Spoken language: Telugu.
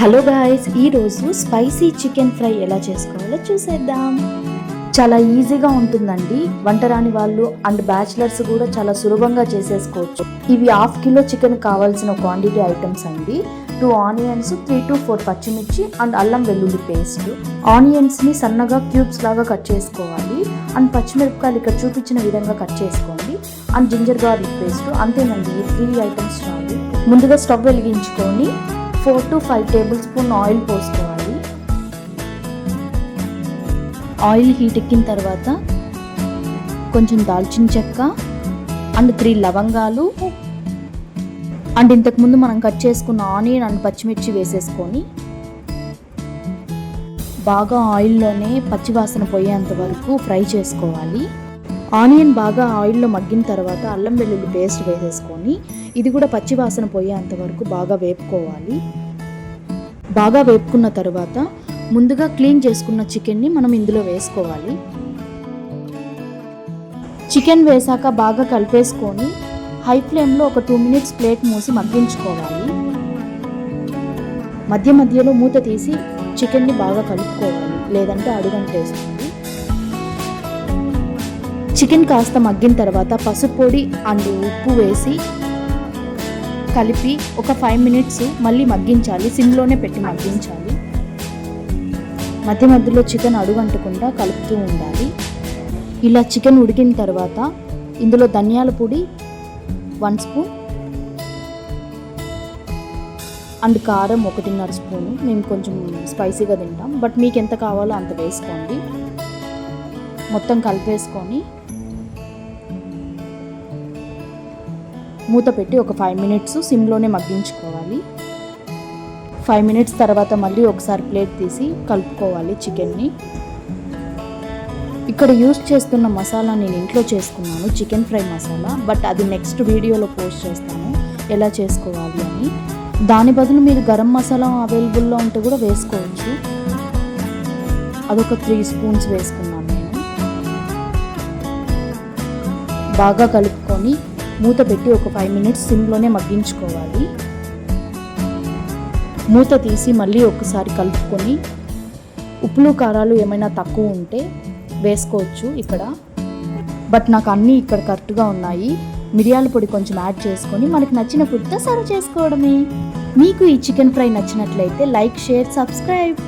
హలో గాయస్ ఈరోజు స్పైసీ చికెన్ ఫ్రై ఎలా చేసుకోవాలో చూసేద్దాం. చాలా ఈజీగా ఉంటుందండి. వంట రాని వాళ్ళు అండ్ బ్యాచిలర్స్ కూడా చాలా సులభంగా చేసేసుకోవచ్చు. ఇవి హాఫ్ కిలో చికెన్ కావాల్సిన క్వాంటిటీ ఐటమ్స్ అండి. Two onions three to four పచ్చిమిర్చి అండ్ అల్లం వెల్లుల్లి పేస్ట్. ఆనియన్స్ని సన్నగా క్యూబ్స్ లాగా కట్ చేసుకోవాలి. అండ్ పచ్చిమిరపకాయలు ఇక్కడ చూపించిన విధంగా కట్ చేసుకోండి. అండ్ జింజర్ గార్లిక్ పేస్ట్ అంతేనండి ఈ త్రీ ఐటమ్స్ చాలు. ముందుగా స్టవ్ వెలిగించుకొని four to five tablespoon oil పోసుకోవాలి. ఆయిల్ హీట్ ఎక్కిన తర్వాత కొంచెం దాల్చిన చెక్క అండ్ త్రీ లవంగాలు. అండ్ ఇంతకుముందు మనం కట్ చేసుకున్న ఆనియన్ అండ్ పచ్చిమిర్చి వేసేసుకొని బాగా ఆయిల్లోనే పచ్చివాసన పోయేంత వరకు ఫ్రై చేసుకోవాలి. ఆనియన్ బాగా ఆయిల్లో మగ్గిన తర్వాత అల్లం వెల్లుల్లి పేస్ట్ వేసేసుకొని ఇది కూడా పచ్చివాసన పోయేంత వరకు బాగా వేపుకోవాలి. బాగా వేపుకున్న తర్వాత ముందుగా క్లీన్ చేసుకున్న చికెన్ని మనం ఇందులో వేసుకోవాలి. చికెన్ వేసాక బాగా కలిపేసుకొని హై ఫ్లేమ్లో ఒక టూ మినిట్స్ ప్లేట్ మూసి మగ్గించుకోవాలి. మధ్య మధ్యలో మూత తీసి చికెన్ని బాగా కలుపుకోవాలి. లేదంటే అడుగంటేస్తుంది. చికెన్ కాస్త మగ్గిన తర్వాత పసుపు పొడి అండ్ ఉప్పు వేసి కలిపి ఒక ఫైవ్ మినిట్స్ మళ్ళీ మగ్గించాలి. సిమ్లోనే పెట్టి మగ్గించాలి. మధ్య మధ్యలో చికెన్ అడుగంటకుండా కలుపుతూ ఉండాలి. ఇలా చికెన్ ఉడికిన తర్వాత ఇందులో ధనియాల పొడి వన్ స్పూన్ అండ్ కారం ఒకటిన్నర స్పూను మేము కొంచెం స్పైసీగా తింటాం. బట్ మీకు ఎంత కావాలో అంత వేసుకోండి. మొత్తం కలిపేసుకొని మూత పెట్టి ఒక ఫైవ్ మినిట్స్ సిమ్లోనే మగ్గించుకోవాలి. ఫైవ్ మినిట్స్ తర్వాత మళ్ళీ ఒకసారి ప్లేట్ తీసి కలుపుకోవాలి చికెన్ని. ఇక్కడ యూస్ చేస్తున్న మసాలా నేను ఇంట్లో చేసుకున్నాను చికెన్ ఫ్రై మసాలా బట్ అది నెక్స్ట్ వీడియోలో పోస్ట్ చేస్తాను ఎలా చేసుకోవాలి అని. దాని బదులు మీరు గరం మసాలా అవైలబుల్లో ఉంటే కూడా వేసుకోవచ్చు. అదొక త్రీ స్పూన్స్ వేసుకున్నాను నేను. బాగా కలుపుకొని మూత పెట్టి ఒక ఫైవ్ మినిట్స్ సిమ్లోనే మగ్గించుకోవాలి. మూత తీసి మళ్ళీ ఒకసారి కలుపుకొని ఉప్పులు కారాలు ఏమైనా తక్కువ ఉంటే వేసుకోవచ్చు ఇక్కడ. బట్ నాకు అన్నీ ఇక్కడ కరెక్ట్గా ఉన్నాయి. మిరియాల పొడి కొంచెం యాడ్ చేసుకొని మనకు నచ్చిన ఫుడ్తో సర్వ్ చేసుకోవడమే. మీకు ఈ చికెన్ ఫ్రై నచ్చినట్లయితే లైక్ షేర్ సబ్స్క్రైబ్.